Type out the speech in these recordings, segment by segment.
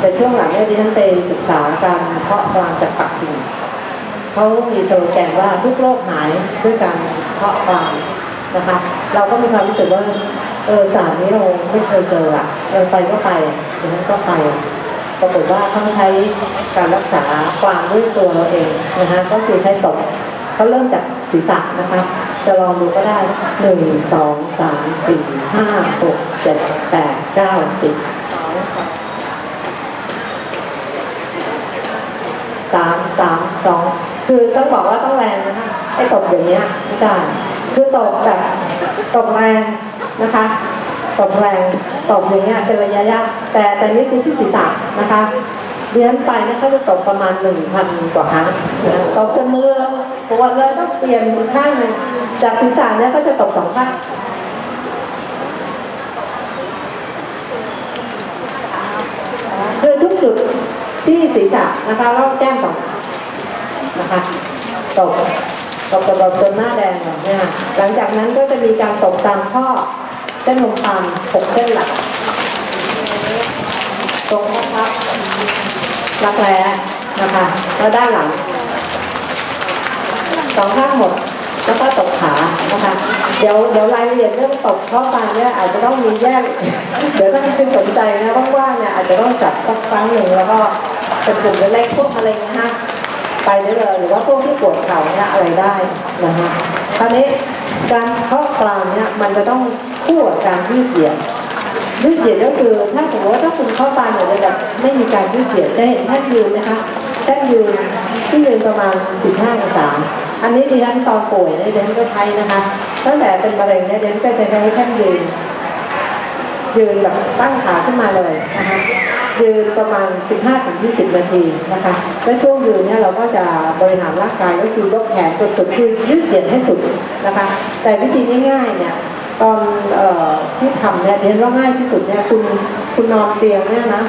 แต่ช่วงหลังเนี่ยดิฉันไปศึกษาการเพาะกลางจากปักกิ่งเขามีสโลแกนว่าทุกโรคหายด้วยการเพาะกลางนะคะ เราก็มีความรู้สึกว่าเออศาสตร์นี้เราไม่เคยเจออะเออไปก็ไปดิฉันก็ไปปรากฏว่าเขาใช้การรักษากวางด้วยตัวเราเองนะคะก็คือใช้ตกเขาเริ่มจากศีรษะนะคะจะลองดูก็ได้หนึ่งสองสามสี่ห้าหกเจ็ดแปดเก้าสิบ สามสามสองคือต้องบอกว่าต้องแรงนะคะไอ้ตบอย่างเนี้ยไม่ได้คือตบแบบตบแรงนะคะตบแรงตบอย่างเงี้ยเป็นระยะยากแต่แต่นี่คือที่ศีรษะนะคะเรียนไปเนี่ยเขาจะตบประมาณหนึ่งพันกว่าครั้งตบจนมือปวดเลยต้องเปลี่ยนมือข้างหนึ่งจากศีรษะเนี่ยก็จะตบสองข้างคือทุกจุด ที่ศีรษะนะคะเราแก้มสองนะคะตบตบตบตบจนหน้าแดงแบบเนี่ยหลังจากนั้นก็จะมีการตบตามข้อเส้นลมปานหกเส้นหลักตรงนะครับรักแร้นะคะแล้วด้านหลังสองข้างหมดแล้วก็ตบขานะคะ เดี๋ยวเดี๋ยวรายละเอียดเรื่องตบข้อปานเนี่ยอาจจะต้องมีแยก เดี๋ยวถ้าคุณสนใจนะว่างๆเนี่ยอาจจะต้องจัดสักครั้งหนึ่งแล้วก็เป็นกลุ่มเล็กๆพวกอะไรเงี้ยฮะไปได้เลยหรือว่าพวกที่ปวดเข่าเนี่ยอะไรได้นะคะคราวนี้การข้อกลางเนี่ยมันจะต้องคู่กับการยืดเหยียดยืดเหยียดก็คือถ้าสมมติว่าถ้าคุณเข้าปานอยู่ในแบบไม่มีการยืดเหยียดจะเห็นแท่นยืนนะคะแท่นยืนที่ยืนประมาณ 15องศา อันนี้ดิฉันตอนป่วยเนี่ยดิฉันก็ใช้นะคะตั้งแต่เป็นมะเร็งเนี่ยดิฉันก็จะใช้แท่ยืนยืนแบบตั้งขาขึ้นมาเลยนะคะยืนประมาณ 15-20 นาทีนะคะและช่วงยืนเนี่ยเราก็จะบริหารร่างกายก็คือยกแขนจนสุดคือยืดเหยียดให้สุดนะคะ แต่วิธีง่ายๆเนี่ยตอนเอ่อที่ทำเนี่ยเรียนว่าง่ายที่สุดเนี่ยคุณคุณนอนเตียงเนี่ยนะ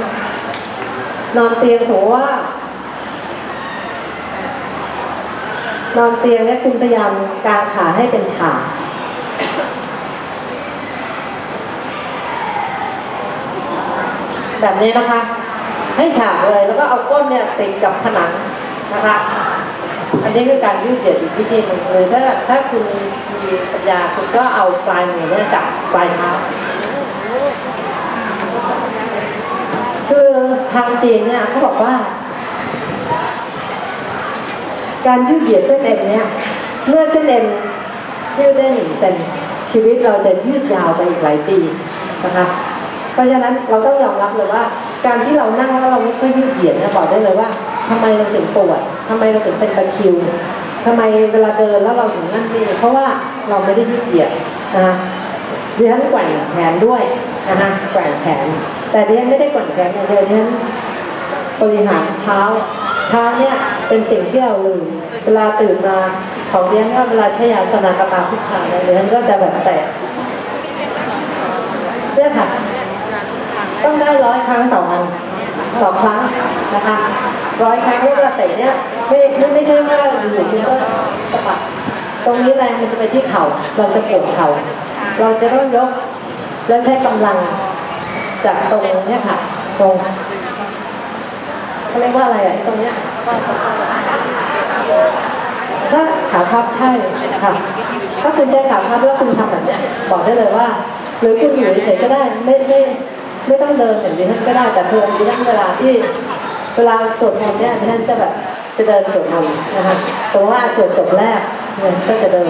นอนเตียงสมมติว่า นอนเตียงเนี่ยคุณพยายามกางขาให้เป็นฉากแบบนี้นะคะ ให้ฉากเลยแล้วก็เอาก้นเนี่ยติดกับผนังนะคะ อันนี้คือการยืดเหยียดอีกวิธีหนึ่งเลยถ้าถ้าคุณมีปัญญาคุณก็เอาปลายมือเนี่ยจับปลายเท้าคือทางจีนเนี่ยเขาบอกว่า การยืดเหยียดเส้นเอ็นเนี่ยเมื่อเส้นเอ็นยืดได้หนึ่งเซนชีวิตเราจะยืดยาวไปอีกหลายปีนะคะเพราะฉะนั้นเราต้องยอมรับเลยว่า การที่เรานั่งแล้วเราไม่ค่อยยืดเหยียดเนี่ยบอกได้เลยว่าทำไมเราถึงปวดทำไมเราถึงเป็นตะคิวทำไมเวลาเดินแล้วเราถึงนั่นนี่เพราะว่าเราไม่ได้ยืดเหยียดนะคะดิฉันแกว่งแขนด้วยนะคะแกว่งแขน แต่ดิฉันไม่ได้แกว่งแขนอย่างเดียวดิฉันบริหารเท้า เท้าเนี่ยเป็นสิ่งที่เราลืมเวลาตื่นมาของเรียนก็เวลาใช้ยาสนากตาพุทธาเนี่ยเรียนก็จะแบบแตะเนี่ยค่ะ ต้องได้ร้อยครั้งต่อวันต่อครั้งนะคะร้อยครั้งเวลาเตะเนี่ยไม่ไม่ไม่ใช่ว่าอยู่ๆก็สะบัดตรงนี้แรงมันจะไปที่เข่าเราจะปวดเข่าเราจะต้องยก แล้วใช้กำลังจากตรงเนี้ยค่ะตรง เขาเรียกว่าอะไรอะไอ้ตรงเนี้ยถ้าขาพับใช่ค่ะถ้าคุณใจขาพับแล้วคุณทำแบบเนี้ยบอกได้เลยว่า หรือคุณอยู่เฉยก็ได้ไม่ไม่ไม่ต้องเดินอย่างดิฉันก็ได้แต่คือดิฉันเวลาที่เวลาสวดมนต์เนี่ยดิฉันจะแบบจะเดินสวดมนต์นะคะแต่ว่าสวดจบแรกเนี่ยก็จะเดิน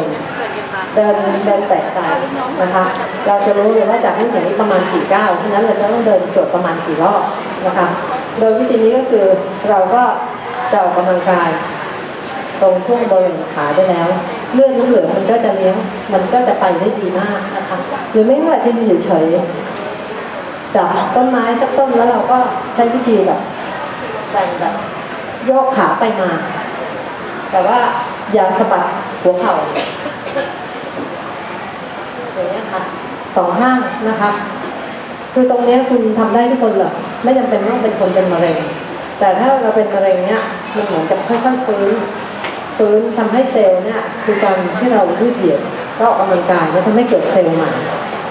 เดินเดินแตะไปนะคะ เราจะรู้เลยว่าจากนี้ถึงนี้ประมาณกี่ก้าวฉะนั้นเราจะต้องเดินสวดประมาณกี่รอบนะคะ โดยวิธีนี้ก็คือเราก็จะออกกำลังกาย ตรงช่วงบริเวณขาได้แล้ว เลือดน้ำเหลืองมันก็จะเลี้ยงมันก็จะไปได้ดีมากนะคะหรือไม่ว่าจะยืนเฉยๆจับต้นไม้สักต้นแล้วเราก็ใช้วิธีแบบแบ่งแบโยกขาไปมา แต่ว่าอย่าสะบัดหัวเข่าอย่างเงี้ค่ะสองข้างนะคะ คือตรงนี้คุณทำได้ทุกคนเหรอไม่จำเป็นต้องเป็นคนเป็นมะเร็ง แต่ถ้าเราเป็นมะเร็งเนี้ยมันเหมือนกับค่อยๆฟื้นฟื้นทำให้เซลล์เนี่ยคือการที่เรายืดเหยียดก็ออกกำลังกายแล้วทำให้เกิดเซลล์ใหม่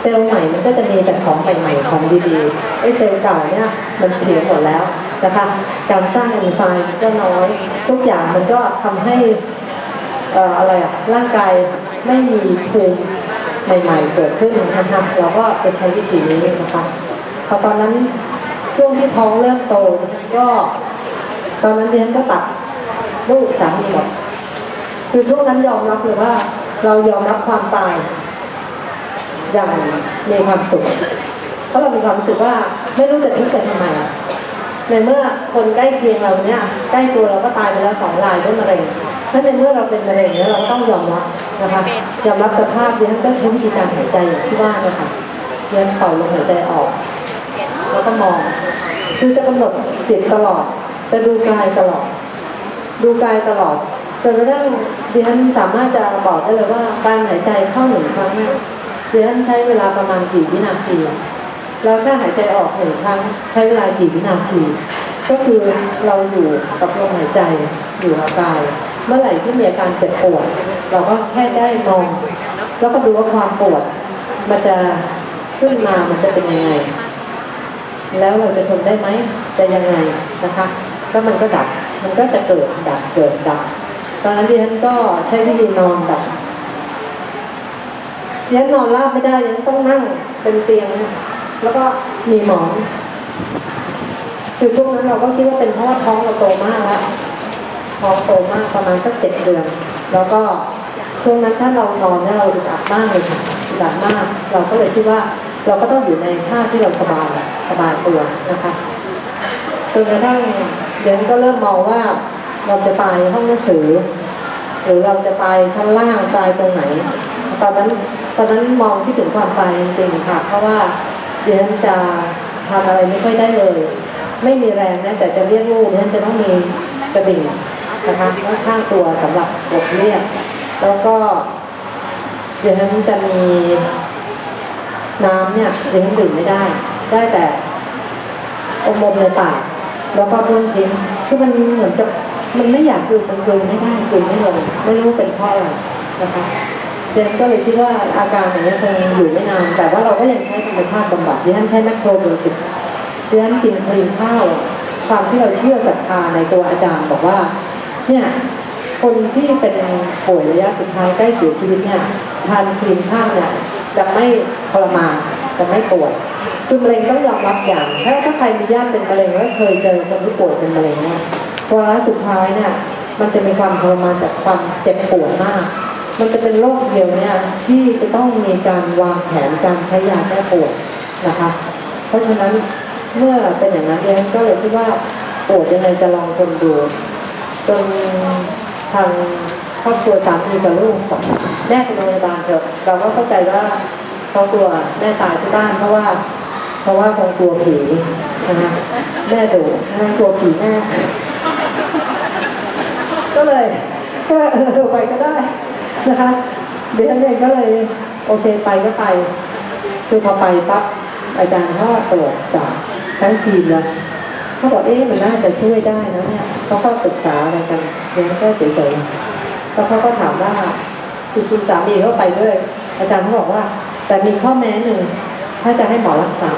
เซลล์ใหม่มันก็จะมีแต่ของใหม่ๆของดีๆไอ้เซลล์เก่าเนี่ยมันเสียหมดแล้วนะคะการสร้างเอนไซม์ก็น้อยทุกอย่างมันก็ทำให้อ่ออะไรอะร่างกายไม่มีภูมิ ใหม่ๆเกิดขึ้นนะคะเราก็ไปใช้วิธีนี้นะคะพอตอนนั้นช่วงที่ท้องเริ่มโตก็ ตอนนั้นเรียนก็ตัดลูกสามีหมดคือช่วงนั้นยอมรับเลยว่า เรายอมรับความตาย อย่างมีความสุขเพราะเรามีความรู้สึกว่าไม่รู้จะทิ้งกันทำไม ในเมื่อคนใกล้เคียงเราเนี่ยใกล้ตัวเราก็ตายไปแล้วสองรายด้วยมะเร็งถ้าในเมื่อเราเป็นมะเร็งเนี่ยเราก็ต้องยอมรับนะคะยอมรับสภาพดิฉันก็ใช้วิธีการหายใจอย่างที่ว่านะคะเรียนเป่าลมหายใจออก แล้วก็มอง คือจะกำหนดจิตตลอดจะดูกายตลอด ดูกายตลอดจนกระทั่งดิฉันสามารถจะบอกได้เลยว่าการหายใจเข้าหนึ่งครั้งเนี่ยดิฉันใช้เวลาประมาณกี่วินาที แล้วถ้าหายใจออกหนึ่งครั้งใช้เวลากี่วินาที ก็คือเราอยู่กับลมหายใจอยู่กับกาย เมื่อไหร่ที่มีอาการเจ็บปวด เราก็แค่ได้มอง แล้วก็ดูว่าความปวด มันจะขึ้นมามันจะเป็นยังไง แล้วเราจะทนได้ไหมจะยังไงนะคะแล้วมันก็ดับมันก็จะเกิดดับเกิดดับตอนนั้นดิฉันก็ใช้วิธีนอนแบบดิฉันนอนราบไม่ได้ดิฉันต้องนั่งเป็นเตียง แล้วก็มีหมอนคือช่วงนั้นเราก็คิดว่าเป็นเพราะว่าท้องเราโตมากแล้วท้องโตมากประมาณสักเจ็ดเดือน แล้วก็ช่วงนั้นถ้าเรานอนเนี่ยเราอึดอัดมากเลยค่ะอึดอัดมาก เราก็เลยคิดว่าเราก็ต้องอยู่ในท่าที่เราสบายสบายตัวนะคะจนกระทั่งเดี๋ยวก็เริ่มมองว่าเราจะตายในห้องหนังสือ หรือเราจะตายชั้นล่างตายตรงไหน ตอนนั้นตอนนั้นมองที่ถึงความตายจริงๆค่ะ เพราะว่า เดี๋ยวฉันจะทำอะไรไม่ค่อยได้เลย ไม่มีแรงนะแต่จะเรียกลูกเดี๋ยวฉันจะต้องมีกระดิ่งนะคะข้างตัวสำหรับบทเรียก แล้วก็ เดี๋ยวฉันจะมีน้ำเนี่ยเดี๋ยวฉันดื่มไม่ได้ ได้แต่อมมในปากแล้วก็บ้วนทิ้งคือมันเหมือนกับมันไม่อยากกลืนมันกลืนไม่ได้กลืนไม่ลงไม่รู้เป็นเพราะอะไรนะคะ เจนก็เลยคิดว่าอาการอย่างนี้คงอยู่ไม่นาน แต่ว่าเราก็ยังใช้ธรรมชาติบำบัดดิฉันใช้แมคโครโบติกดิฉันกินคลีนข้าวความที่เราเชื่อศรัทธาในตัวอาจารย์บอกว่า เนี่ยคนที่เป็นป่วยระยะสุดท้ายใกล้เสียชีวิตเนี่ยทานคลีนข้าวเนี่ยจะไม่ทรมานจะไม่ปวดคือมะเร็งต้องยอมรับอย่าง ถ้าถ้าใครมีญาติเป็นมะเร็งแล้วเคยเจอคนที่ป่วยเป็นมะเร็งเนี่ยวาระสุดท้ายเนี่ยมันจะมีความทรมานจากความเจ็บปวดมาก มันจะเป็นโรคเดียวเนี่ยที่จะต้องมีการวางแผนการใช้ยาแก้ปวดนะคะ เพราะฉะนั้นเมื่อเป็นอย่างนั้นเองก็เลยคิดว่าปวดยังไงจะลองทนดูจนทางครอบครัวสามีกับลูกของแม่เป็นโรงพยาบาลเถอะเราก็เข้าใจว่าเขากลัวแม่ตายที่บ้านเพราะว่า เพราะว่าคงกลัวผีนะคะแม่ดุแม่กลัวผีแม่ก็เลยก็เออไปก็ได้ นะคะเดี๋ยวฉันเองก็เลยโอเคไปก็ไป คือพอไปปั๊บอาจารย์เขาก็ตรวจจับทั้งทีมเลยเขาบอกเอ๊ะมันน่าจะช่วยได้นะเนี่ยเขาก็ปรึกษาอะไรกันเรียนก็เฉยๆแล้วเขาก็ถามว่าคือคุณสามีเขาไปด้วย อาจารย์เขาบอกว่า แต่มีข้อแม้หนึ่งถ้าจะให้หมอรักษา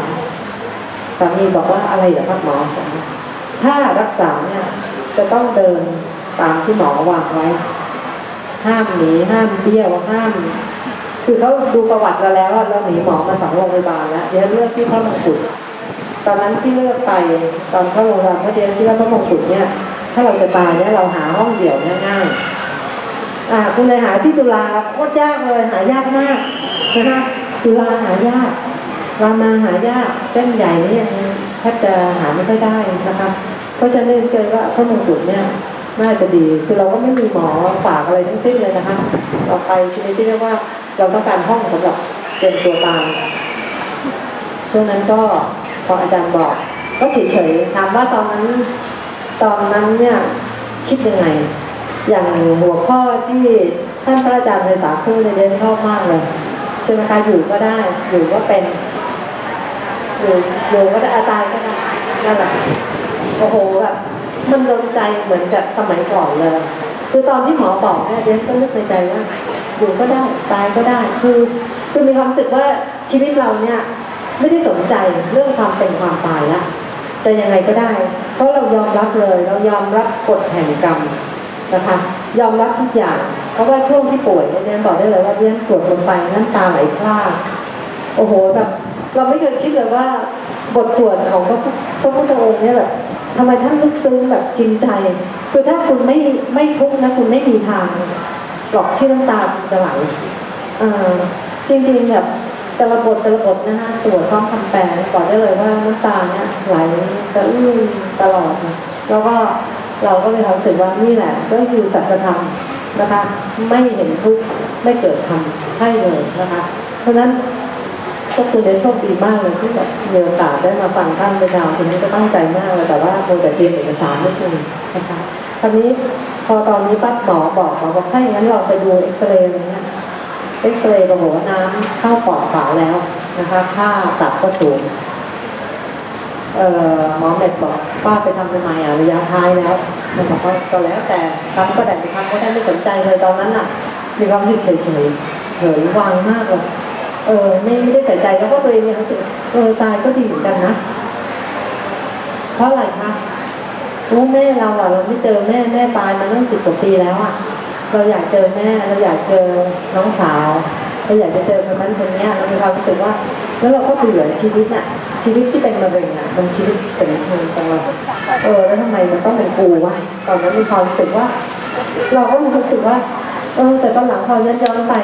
สามีบอกว่าอะไรเหรอครับหมอถ้ารักษาเนี่ยจะต้องเดินตามที่หมอวางไว้ ห้ามหนีห้ามเบี้ยวห้าม คือเขาดูประวัติเราแล้วว่าเราหนีหมอมาสองโรงพยาบาลแล้วเดี๋ยวเลือกที่พระมงกุฎตอนนั้นที่เลือกไปตอนเข้าโรงพยาบาลเพระเดียวที่ว่าพระมงกุฎเนี่ย ถ้าเราจะตายเนี่ยเราหาห้องเดี่ยวง่ายอ่าคุณเลยหาที่จุฬาโคตรยากเลยหายากมากนะคะจุฬาหายากรามาหายากเส้นใหญ่นี่ยังแทบจะหาไม่ค่อยได้นะคะเพราะฉะนั้นเกิดว่าพระมงกุฎเนี่ย น่าจะดี คือเราก็ไม่มีหมอฝากอะไรทั้งสิ้นเลยนะคะต่อไปชนิดที่เรียกว่าเราต้องการห้องสำหรับเตรียมตัวตายช่วงนั้นก็พออาจารย์บอก ก็เฉยๆถามว่าตอนนั้นตอนนั้นเนี่ยคิดยังไง อย่างหัวข้อที่ท่านพระอาจารย์ในสาคูเนี่ยเรียนชอบมากเลยใช่ไหมคะอยู่ก็ได้อยู่ก็เป็นอยู่อยู่ก็ได้อาตายก็ได้นั่นแหละโอ้โหแบบ มันโดนใจเหมือนกับสมัยก่อนเลย คือตอนที่หมอบอกเนี่ยเรียนก็นึกในใจว่าอยู่ก็ได้ตายก็ได้ คือคือมีความรู้สึกว่าชีวิตเราเนี่ยไม่ได้สนใจเรื่องความเป็นความตายละจะยังไงก็ได้ เพราะเรายอมรับเลย เรายอมรับกฎแห่งกรรมนะคะยอมรับทุกอย่าง เพราะว่าช่วงที่ป่วยเนี่ยเรียนบอกได้เลยว่าเรียนสวดลงไปน้ำตาไหลพรากโอ้โหแบบเราไม่เคยคิดเลยว่าบทสวดของพระพุทธองค์เนี่ยแบบ ทำไมท่านลึกซึ้งแบบกินใจ คือถ้าคุณไม่ไม่ทุกข์นะคุณไม่มีทางหรอกที่น้ำตาจะไหลจริงๆแบบแต่ละบทแต่ละบทนะคะตรวจพร้อมคำแปลบอกได้เลยว่าน้ำตาเนี่ยไหลจะอื้อตลอด แล้วก็เราก็เลยรู้สึกว่านี่แหละก็คือสัจธรรมนะคะ ไม่เห็นทุกข์ไม่เกิดธรรมใช่เลยนะคะ เพราะฉะนั้น ก็คุณได้โชคดีมากเลยที่แบบมีโอกาสได้มาฟังท่านเป็นดาวทีนี้ก็ตั้งใจมากเลยแต่ว่าโมแต่เตรียมเอกสารนิดนึงนะคะคราวนี้พอตอนนี้ปั๊บหมอบอกหมอบอกถ้าอย่างนั้นเราไปดูเอ็กซเรย์อะเงี้ยเอ็กซเรย์บอกว่าน้ำเข้าปอดขวาแล้วนะคะค่าตับก็สูงเอ่อหมอเม็ดบอกว่าไปทำทำไมอะระยะท้ายแล้วมันบอกว่าก็แล้วแต่ทำก็ได้ไปทำก็ได้ไม่สนใจเลยตอนนั้นอะมีความรู้สึกเฉยเฉยๆเฉยวางมากเลย ออไม่ไม่ได้ใส่ใจแล้วก็ตัวเองมีความรู้สึกเออตายก็ดีเหมือนกันนะ เพราะอะไรคะโอ้แม่เราอะเราไม่เจอแม่แม่ตายมาตั้งสิบกว่าปีแล้วอะเราอยากเจอแม่เราอยากเจอน้องสาวเราอยากจะเจอคนนั้นคนนี้เรามีความรู้สึกว่า แล้วเราก็เบื่อชีวิตน่ะชีวิตที่เป็นมะเร็งอะมันชีวิตเสรีทางตัวเออแล้วทำไมมันต้องเป็นกูวะตอนนั้นมีความรู้สึกว่า เราก็มีความรู้สึกว่าเออแต่ตอนหลังพอย้อนย้อนไป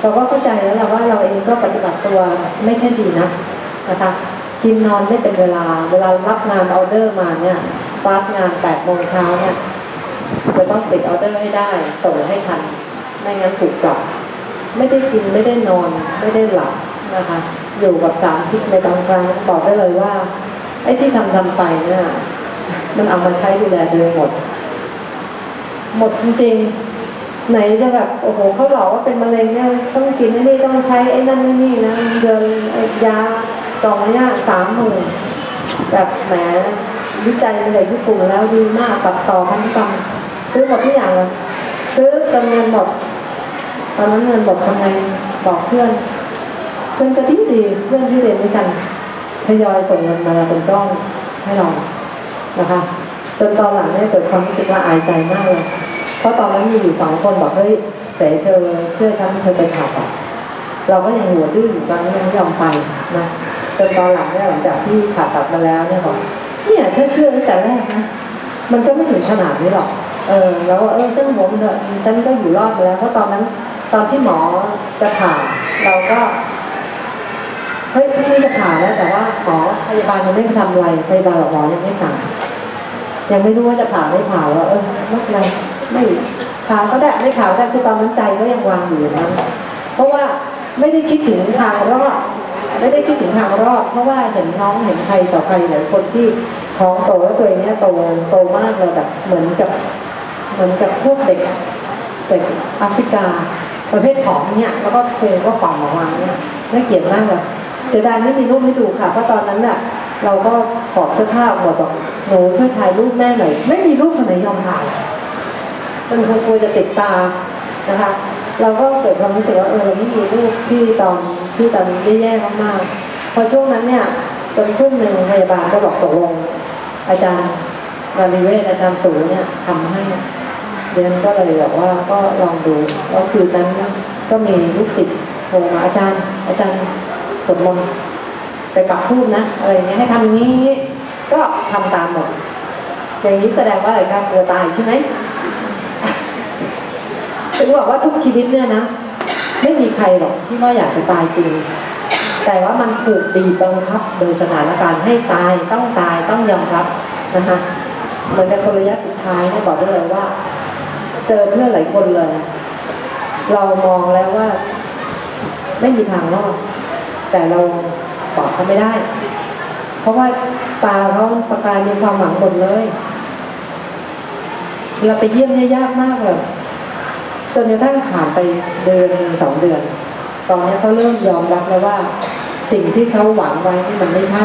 เราก็เข้าใจแล้วแหละว่าเราเองก็ปฏิบัติตัวไม่ใช่ดีนะนะคะกินนอนไม่เป็นเวลา เวลารับงานออเดอร์มาเนี่ยสตาร์ทงานแปดโมงเช้าเนี่ยจะต้องปิดออเดอร์ให้ได้ส่งให้ทันไม่งั้นถูกกลับไม่ได้กินไม่ได้นอนไม่ได้หลับนะคะอยู่กับสารพิษในบางครั้งบอกได้เลยว่าไอ้ที่ทำทำไปเนี่ยมันเอามาใช้ดูแลตัวเองหมด หมดจริงๆ ไหนจะแบบโอ้โหเขาหลอกว่าเป็นมะเร็งเนี่ยต้องกินนี่ต้องใช้ไอ้นั่นนี่นะเดือนยากล่องเนี่ยสามหมื่นแบบแหมวิจัยมาจากญี่ปุ่นแล้วดีมากตัดต่อพันธุกรรมซื้อหมดทุกอย่างเลยซื้อจนเงินหมดตอนนั้นเงินหมดทำไงบอกเพื่อนเพื่อนก็ดีดีเพื่อนที่เรียนด้วยกันทยอยส่งเงินมาเป็นก้อนให้เรานะคะจนตอนหลังเนี่ยเกิดความรู้สึกว่าอายใจมากเลย ราะตอนนั้นมีอยู่สองคนบอกเฮ้ยแต่เธอเชื่อฉันเธอไปผ่าตัดเราก็ยังหัวดื้ออยู่ตอนนี้ยังไม่ยอมไปนะจนตอนหลังเนี่ยหลังจากที่ผ่าตัดมาแล้วเนี่ยบอกเนี่ยถ้าเชื่อตั้งแต่แรกนะมันก็ไม่ถึงขนาดนี้หรอก เออแล้วเออเส้นหัวมันเถอะฉันก็อยู่รอดมาแล้วเพราะตอนนั้น ตอนที่หมอจะผ่าเราก็เฮ้ยพรุ่งนี้จะผ่าแล้วแต่ว่าหมอพยาบาลยังไม่ทำอะไรพยาบาลบอกหมอยังไม่สั่งยังไม่รู้ว่าจะผ่าไม่ผ่าว่าเออไม่เป็นไร ไม่ผ่าก็ได้ไม่ผ่าก็ได้คือตอนนั้นใจก็ยังวางอยู่นั้นเพราะว่าไม่ได้คิดถึงทางรอดไม่ได้คิดถึงทางรอด เพราะว่าเห็นน้องเห็นใครต่อใครหลายคนที่ท้องโตแล้วตัวเองเนี่ยโตโตมากเลยแบบเหมือนกับ เหมือนกับพวกเด็กเด็กแอฟริกาประเภทผอมเนี่ยแล้วก็เพลงก็ป่องออกมาเนี่ยน่าเกลียดมากเลยเสียดายไม่มีรูปให้ดูค่ะเพราะตอนนั้นน่ะเราก็ถอเสื้อผ้าออกหมดบอกหนูช่วยถ่ายรูปแม่หน่อยไม่มีรูปคนไหนยอมถ่าย มันคงกลัวจะติดตานะคะ เราก็เกิดความรู้สึกว่าเออเราไม่มีรูปที่ตอนที่ตอนแย่ๆมากๆพอช่วงนั้นเนี่ยจนทุ่มหนึ่งพยาบาลก็บอกตกลง อาจารย์นาริเวศอาจารย์สูเนี่ยทำให้เรียนก็เลยบอกว่าก็ลองดูแล้วคืนนั้นก็มีลูกศิษย์โทรมาอาจารย์ อาจารย์สวดมนต์ไปปักทูบนะอะไรเงี้ยให้ทำอย่างนี้ก็ทำตามหมดอย่างนี้แสดงว่าอะไรครับกลัวตายใช่ไหม ถึงบอกว่าทุกชีวิตเนี่ยนะ ไม่มีใครหรอกที่ว่าอยากจะตายจริงแต่ว่ามันถูกบีบบังคับโดยสถานการณ์ให้ตายต้องตายต้องยอมรับนะคะเหมือนกับคนระยะสุดท้ายเนี่ยบอกได้เลยว่า เจอเพื่อนหลายคนเลย เรามองแล้วว่า ไม่มีทางรอด แต่เราบอกเขาไม่ได้ เพราะว่าตาเขาประกายมีความหวังหมดเลย เราไปเยี่ยมเนี่ยยากมากเลย จนกระทั่งผ่านไปเดือนสองเดือน ตอนนี้เขาเริ่มยอมรับแล้วว่า สิ่งที่เขาหวังไว้นี่มันไม่ใช่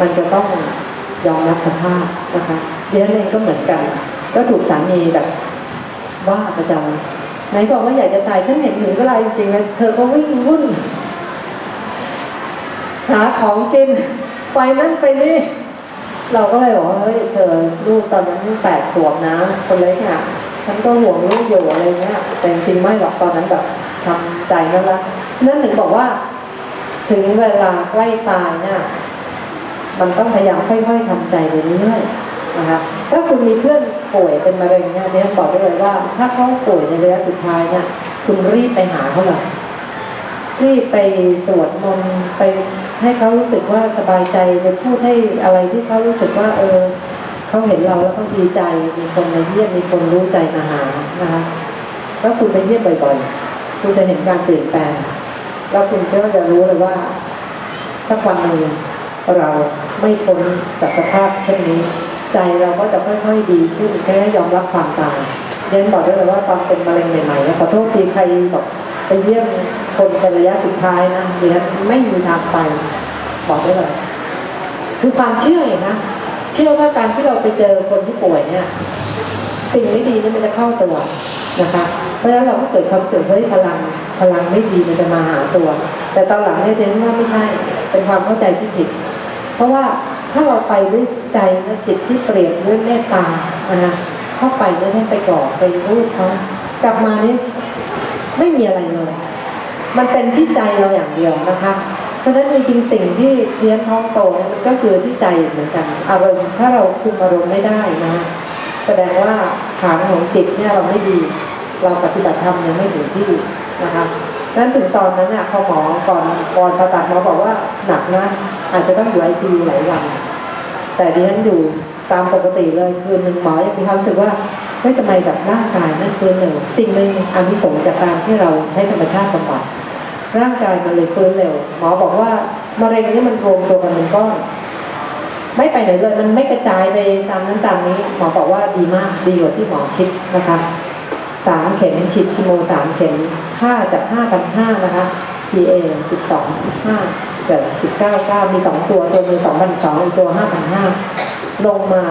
มันจะต้องยอมรับสภาพนะคะเดียนเองก็เหมือนกัน ก็ถูกสามีแบบว่าประจำไหนบอกว่าอยากจะตายฉันเห็นถึงเวลาจริงๆเลยเธอก็วิ่งวุ่นหาของกินไปนั่นไปนี่เราก็เลยบอกว่าเฮ้ยเธอลูกตอนนั้นแปดขวบนะคนเล็กอะ ฉันก็ห่วงลูกอยู่อะไรเงี้ย แต่จริงไม่หรอกตอนนั้นแบบทำใจนั่นละนั่นถึงบอกว่า ถึงเวลาใกล้ตายเนี่ยมันต้องพยายามค่อยๆทำใจไปเรื่อยๆนะคะถ้าคุณมีเพื่อนป่วยเป็นมะเร็งเนี่ยเนี่ยบอกได้เลยว่า ถ้าเขาป่วยในระยะสุดท้ายเนี่ยคุณรีบไปหาเขาเลยรีบไปสวดมนต์ไปให้เขารู้สึกว่าสบายใจไปพูดให้อะไรที่เขารู้สึกว่า เออ เขาเห็นเราแล้วเขาดีใจ มีคนมาเยี่ยม มีคนรู้ใจมาหานะคะแล้วคุณไปเยี่ยมบ่อยๆ คุณจะเห็นการเปลี่ยนแปลง แล้วคุณก็จะรู้เลยว่าสักวันหนึ่งเราไม่พ้นจากสภาพเช่นนี้ ใจเราก็จะค่อยๆดีขึ้นแค่ยอมรับความตายเรียนบอกได้เลยว่าตอนเป็นมะเร็งใหม่ๆนี่ยขอโทษทีใครบอกไปเยี่ยมคนเป็นระยะสุดท้ายนะเรียนไม่มีทางไปบอกได้เลยคือความเชื่อองนะ ชื่อว่าการที่เราไปเจอคนที่ป่วยเนี่ยสิ่งไม่ดีนี่มันจะเข้าตัวนะคะ เพราะฉะนั้นเราก็เกิดความเสื่อมเฮ้ยพลังพลังไม่ดีมันจะมาหาตัว แต่ตอนหลังเนี่ยเดนว่าไม่ใช่เป็นความเข้าใจที่ผิด เพราะว่าถ้าเราไปด้วยใจและจิตที่เปลี่ยนด้วยเมตตานะคะเข้าไปเนี่ยให้ไปก่อไปรูปเขากลับมาเนี่ยไม่มีอะไรเลย มันเป็นที่ใจเราอย่างเดียวนะคะ ราะฉะนั้นจริงๆสิ่งที่เลี้ยงท้องโตเนี่ยมันก็คือที่ใจเหมือนกัน อารมณ์ถ้าเราคุมอารมณ์ไม่ได้นะ แสดงว่าฐานของจิตเนี่ยเราไม่ดี เราปฏิบัติธรรมยังไม่ถึงที่นะคะนั้นถึงตอนนั้นน่ะพอหมอก่อนก่อนผ่าตัดหมอบอกว่าหนักนะอาจจะต้องอยู่ไอซียูหลายวันแต่ดิฉันอยู่ตามปกติเลยคืนหนึ่งหมอยังมีความรู้สึกว่าเฮ้ยทำไมแบบร่างกายนั่นฟื้นเร็วสิ่งหนึ่งอันที่สงจากการที่เราใช้ธรรมชาติบำบัด ร่างกายมันเลยฟื้นเร็ว หมอบอกว่ามะเร็งนี่มันรวมตัวกันเป็นก้อนไม่ไปไหนเลยมันไม่กระจายไปตามนั้นตามนี้ หมอบอกว่าดีมากดีกว่าที่หมอคิดนะคะสามเข็มฉีดคีโมสามเข็มค่าจากห้าพันห้านะคะ CA สิบสองห้าเกิดสิบเก้าเก้ามีสองตัวตัวมีสองพันสองตัวห้าพันห้าลงมา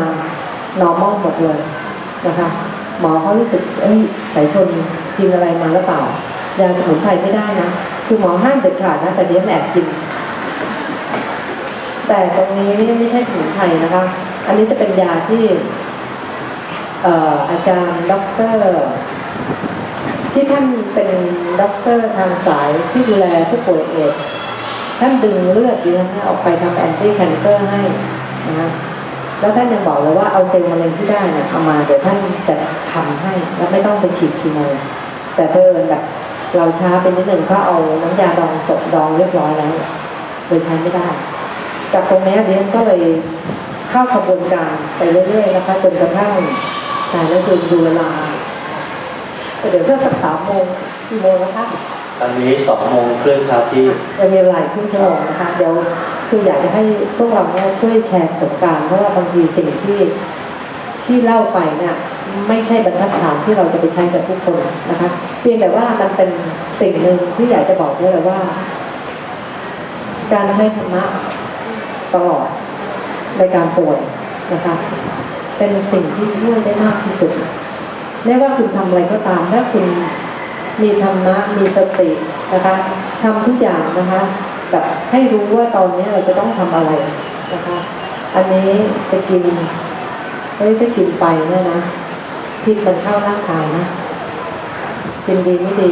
normal หมดเลยนะคะ หมอเขารู้สึกเอ้ยสายชนกินอะไรมาหรือเปล่ายาสมุนไพรไม่ได้นะ คือหมอห้ามเด็ดขาดนะแต่เดี๋ยวแอบกิน แต่ตรงนี้นี่ไม่ใช่สมุนไพรนะคะ อันนี้จะเป็นยาที่เอออาจารย์ด็อกเตอร์ ที่ท่านเป็นด็อกเตอร์ทางสายที่ดูแลผู้ป่วยเอดท่านดึงเลือดดิฉันออกไปทำแอนตี้แคนเซอร์ให้นะคะแล้วท่านยังบอกเลยว่าเอาเซลล์มะเร็งที่ได้เนี่ยเอามาเดี๋ยวท่านจะทำให้ แล้วไม่ต้องไปฉีดคีโมแต่เพิ่นแบบ เราช้าไปนิดหนึ่งก็เอาน้ำยาดองศพดองเรียบร้อยแล้วเลยใช้ไม่ได้ จากตรงนี้ดิฉันก็เลยเข้าขบวนการไปเรื่อยๆนะคะจนกระทั่งแต่แล้วคือดูเวลาแต่เดี๋ยวก็สักสามโมงกี่โมงนะคะตอนนี้สองโมงครึ่งครับที่จะมีเวลาอีกครึ่งชั่วโมงนะคะเดี๋ยวคืออยากจะให้พวกเราเนี่ยช่วยแชร์ประสบการณ์เพราะว่าบางทีสิ่งที่ ที่เล่าไปเนี่ยไม่ใช่บรรทัดฐานที่เราจะไปใช้กับทุกคนนะคะเพียงแต่ว่ามันเป็นสิ่งหนึ่งที่อยากจะบอกได้เลยว่า การใช้ธรรมะตลอดในการป่วยนะคะเป็นสิ่งที่ช่วยได้มากที่สุดไม่ว่าคุณทำอะไรก็ตามถ้าคุณมีธรรมะมีสตินะคะทำทุกอย่างนะคะแบบให้รู้ว่าตอนนี้เราจะต้องทำอะไรนะคะ อันนี้จะกิน เฮ้ยถ้ากินไปเนี่ยนะพิษมันเข้าร่างกายนะกินดีไม่ดี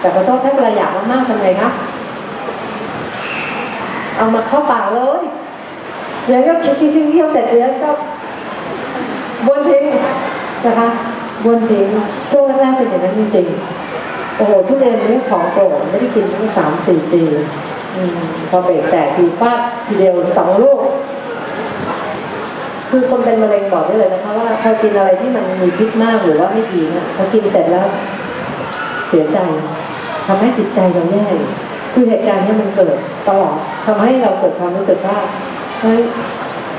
แต่ขอโทษถ้าเวลาอยากมากๆทำไงคะเอามาเข้าปากเลยเดี๋ยวก็คิดคิดเที่ยวเสร็จเดี๋ยวก็บนทิ้งนะคะบนทิ้งช่วงแรกๆเป็นอย่างนั้นจริงๆโอ้โหทุเรียนนี้ของโปรดไม่ได้กินตั้งสามสี่ปีพอเบรกแตกทีฟาดทีเดียวสองลูก คือคนเป็นมะเร็งบอกได้เลยนะคะว่าพอกินอะไรที่มันมีพิษมากหรือว่าไม่ดีเนี่ยพอกินเสร็จแล้วเสียใจทำให้จิตใจเราแย่คือเหตุการณ์เนี้มันเกิดตลอดทำให้เราเกิดความรู้สึกว่าเฮ้ย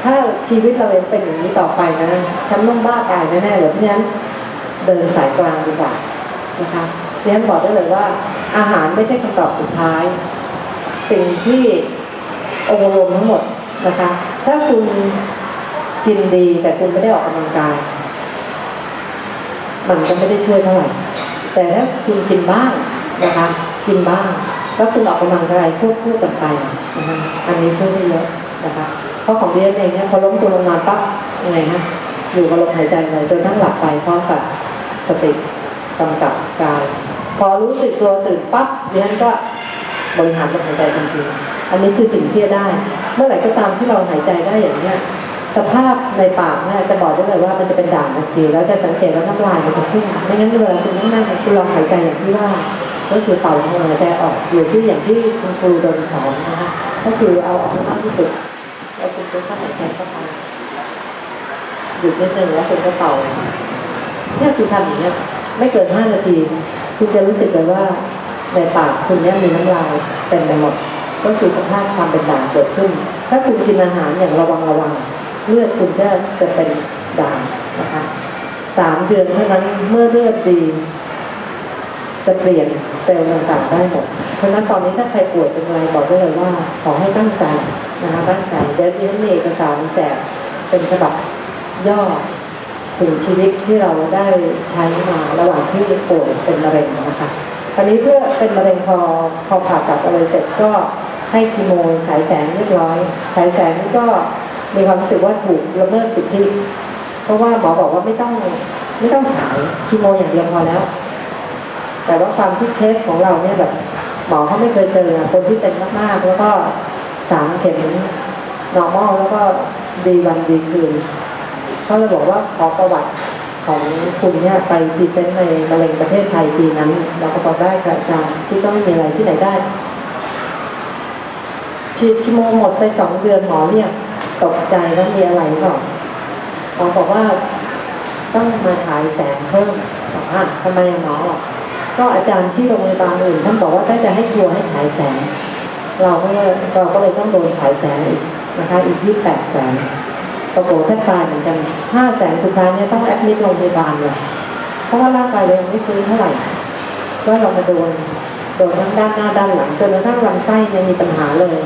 ถ้าชีวิตเรายังเป็นอย่างนี้ต่อไปนะฉันต้องบ้าตายแน่ๆเลยเพราะฉะนั้นเดินสายกลางดีกว่านะคะเรียนบอกได้เลยว่า อาหารไม่ใช่คำตอบสุดท้าย สิ่งที่องค์รวมทั้งหมดนะคะ ถ้าคุณ กินดีแต่คุณไม่ได้ออกกำลังกาย มันก็ไม่ได้ช่วยเท่าไหร่แต่ถ้าคุณกินบ้างนะคะ กินบ้างแล้วคุณออกกำลังกายควบคู่กันไปนะคะอันนี้ช่วยได้เยอะนะคะเพราะของเรียนเองเนี่ยพอล้มตัวลงมาปั๊บยังไงฮะอยู่กับลมหายใจเลยจนทั้งหลับไปพร้อมกับสติกำกับกาย พอรู้สึกตัวตื่นปั๊บเรียนก็บริหารลมหายใจจริงๆอันนี้คือสิ่งที่ได้ เมื่อไหร่ก็ตามที่เราหายใจได้อย่างเนี้ย สภาพในปากเนี่ยจะบอกได้เลยว่ามันจะเป็นด่างทันทีแล้วจะสังเกตว่าน้ำลายมันจะขึ้นไม่งั้นเวลาคุณนั่งๆคุณลองหายใจอย่างที่ว่า ก็คือเป่าลมหายใจออกอยู่ที่อย่างที่คุณครูโดนสอนนะคะก็คือเอาออกมากที่สุดแล้วคุณก็เข้าหายใจเข้าไปหยุดนิดนึงแล้วคุณก็เป่าเนี่ยคือทำอย่างเนี้ยไม่เกินห้านาที คุณจะรู้สึกเลยว่าในปากคุณเนี่ยมีน้ำลายเต็มไปหมด ก็คือสภาพความเป็นด่างเกิดขึ้น ถ้าคุณกินอาหารอย่างระวังระวัง เลือดคุณจะจะเป็นด่างนะคะสามเดือนเท่านั้นเมื่อเลือดดี จะเปลี่ยนเซลล์ต่างๆได้หมด เพราะฉะนั้นตอนนี้ถ้าใครป่วยเป็นอะไรบอกได้เลยว่า ขอให้ตั้งใจนะคะตั้งใจเดี๋ยวนี้มีเอกสารแจกเป็นฉบับย่อถึงชีวิตที่เราได้ใช้มาระหว่างที่ป่วยเป็นมะเร็งนะคะคราวนี้เพื่อเป็นมะเร็งพอพอผ่าตัดอะไรเสร็จก็ให้คีโมฉายแสงเรียบร้อยฉายแสงก็ มีความรู้สึกว่าถูกละเมิดสิทธิเพราะว่าหมอบอกว่าไม่ต้องไม่ต้องฉายคีโมอย่างเดียวพอแล้ว แต่ว่าความที่เคสของเราเนี่ยแบบหมอเขาไม่เคยเจอคนที่เป็นมากๆแล้วก็สามเข็ม normal แล้วก็ดีวันดีคืนเขาเลยบอกว่าขอประวัติของคุณเนี่ยไปพรีเซนต์ในมะเร็งประเทศไทยปีนั้นเราก็บอกได้ค่ะอาจารย์ที่ก็ไม่มีอะไรที่ไหนได้ฉีดคีโมหมดไปสองเดือนหมอเนี่ย ตกใจแล้วมีอะไรเปล่าหมอบอกว่าต้องมาฉายแสงเพิ่มบอกอะทำไมอะหมอบอก็อาจารย์ที่โรงพยาบาลอื่นท่านบอกว่าถ้าจะให้ชัวร์ให้ฉายแสง เราก็เลยเราก็เลยต้องโดนฉายแสงอีกนะคะอีกยี่แปดแสนปรากฏแทบตายเหมือนกันห้าแสนสุดท้ายเนี่ยต้องแอดมิดโรงพยาบาลเลยเพราะว่าร่างกายเรายังไม่ฟื้นเท่าไหร่ก็เรามาโดนโดนทั้งด้านหน้าด้านหลังจนกระทั่งลำไส้เนี่ยมีปัญหาเลย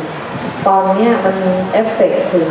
ตอนนี้มันเอฟเฟกต์ถึง